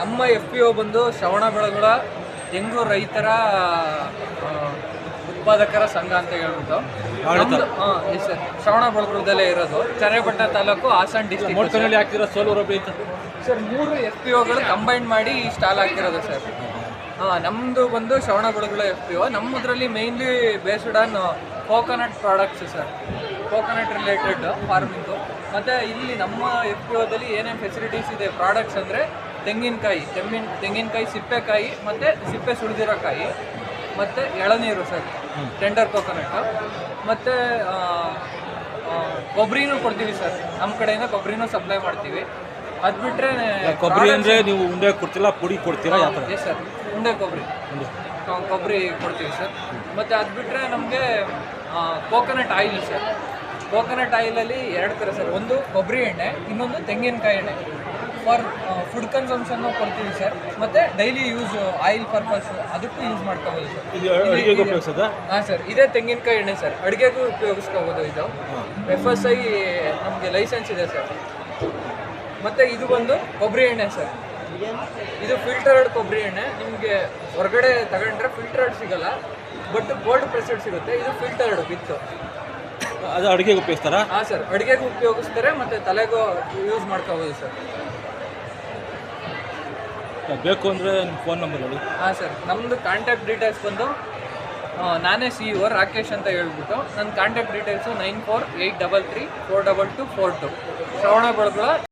ನಮ್ಮ F P ಒ ಬಂದು ಶ್ರವಣ ಬೆಳಗೊಳ ತೆಂಗು ರೈತರ ಉತ್ಪಾದಕರ ಸಂಘ ಅಂತ ಹೇಳ್ಬಿಟ್ಟು. ಎಸ್ ಸರ್ ಶ್ರವಣ ಬೆಳಗೊಳದಲ್ಲೇ ಇರೋದು. ಚರೇಪಟ್ಟಣ ತಾಲೂಕು ಹಾಸನ್ ಡಿಸ್ಟಿಕ್ ಹಾಕಿರೋ ಸೋಲೂರು ಸರ್ ಮೂರು ಎಫ್ ಪಿ ಒಗಳು ಕಂಬೈನ್ ಮಾಡಿ ಈ ಸ್ಟಾಲ್ ಹಾಕಿರೋದು ಸರ್. ಹಾಂ ನಮ್ಮದು ಬಂದು Shravana Belagola F P O ನಮ್ಮದ್ರಲ್ಲಿ mainly based on coconut products sir. Coconut related farming ಮತ್ತು ಇಲ್ಲಿ ನಮ್ಮ ಎಫ್ ಪಿ ಒದಲ್ಲಿ ಏನೇನು ಫೆಸಿಲಿಟೀಸ್ ಇದೆ ಪ್ರಾಡಕ್ಟ್ಸ್ ಅಂದರೆ ತೆಂಗಿನಕಾಯಿ ತೆಂಗಿನ ತೆಂಗಿನಕಾಯಿ ಸಿಪ್ಪೆಕಾಯಿ ಮತ್ತು ಸಿಪ್ಪೆ ಸುಳಿದಿರೋ ಕಾಯಿ ಮತ್ತು ಎಳನೀರು ಸರ್ ಟೆಂಡರ್ ಕೋಕೋನಟ್ಟು ಮತ್ತು ಕೊಬ್ಬರಿನೂ ಕೊಡ್ತೀವಿ ಸರ್. ನಮ್ಮ ಕಡೆಯಿಂದ ಕೊಬ್ಬರಿನೂ ಸಪ್ಲೈ ಮಾಡ್ತೀವಿ. ಅದು ಬಿಟ್ಟರೆ ಕೊಬ್ಬರಿ ಅಂದರೆ ನೀವು ಉಂಡೆ ಕೊಡ್ತಿಲ್ಲ ಪುಡಿ ಕೊಡ್ತೀರಾ ಎಸ್ ಸರ್ ಉಂಡೆ ಕೊಬ್ಬರಿ ಕೊಬ್ಬರಿ ಕೊಡ್ತೀವಿ ಸರ್. ಮತ್ತು ಅದು ಬಿಟ್ಟರೆ ನಮಗೆ ಕೋಕೋನಟ್ ಆಯಿಲ್ ಸರ್. ಕೋಕೋನಟ್ ಆಯಿಲಲ್ಲಿ ಎರಡು ಥರ ಸರ್. ಒಂದು ಕೊಬ್ಬರಿ ಎಣ್ಣೆ ಇನ್ನೊಂದು ತೆಂಗಿನಕಾಯಿ ಎಣ್ಣೆ. ಫಾರ್ ಫುಡ್ ಕನ್ಸಂಪ್ಷನ್ ಕೊಡ್ತೀವಿ ಸರ್ ಮತ್ತೆ ಡೈಲಿ ಯೂಸ್ ಆಯಿಲ್ ಪರ್ಪಸ್ ಅದಕ್ಕೂ ಯೂಸ್ ಮಾಡ್ಕೋಬೋದು ಸರ್ ಹಾಂ ಸರ್ ಇದೇ ತೆಂಗಿನಕಾಯಿ ಎಣ್ಣೆ ಸರ್ ಅಡುಗೆಗೂ ಉಪಯೋಗಿಸ್ಕೋಬೋದು ಇದು. ಎಫ್ ಎಸ್ ಐ ನಮಗೆ ಲೈಸೆನ್ಸ್ ಇದೆ ಸರ್ ಮತ್ತೆ ಇದು ಬಂದು ಕೊಬ್ಬರಿ ಎಣ್ಣೆ ಸರ್ ಇದು ಫಿಲ್ಟರ್ಡ್ ಕೊಬ್ಬರಿ ಎಣ್ಣೆ. ನಿಮಗೆ ಹೊರಗಡೆ ತಗೊಂಡ್ರೆ ಫಿಲ್ಟರ್ಡ್ ಸಿಗಲ್ಲ. ಬಟ್ ಗೋಲ್ಡ್ ಪ್ರೆಸೆಡ್ ಸಿಗುತ್ತೆ. ಇದು ಫಿಲ್ಟರ್ಡ್ ವಿತ್ ಅದು ಅಡುಗೆಗೆ ಉಪಯೋಗಿಸ್ತಾರಾ? ಹಾಂ ಸರ್ ಅಡುಗೆಗೆ ಉಪಯೋಗಿಸ್ತಾರೆ ಮತ್ತು ತಲೆಗೂ ಯೂಸ್ ಮಾಡ್ಕೋಬೋದು ಸರ್ ಬೇಕು ಅಂದರೆ ನಿಮ್ಮ ಫೋನ್ ನಂಬರ್ ಹೇಳಿ. ಹಾಂ ಸರ್ ನಮ್ಮದು ಕಾಂಟ್ಯಾಕ್ಟ್ ಡೀಟೇಲ್ಸ್ ಬಂದು ನಾನೇ ಸಿ ಇವರ್ ರಾಕೇಶ್ ಅಂತ ಹೇಳ್ಬಿಟ್ಟು, ನನ್ನ contact details nine four eight double three four double two four two. Shravanabelagola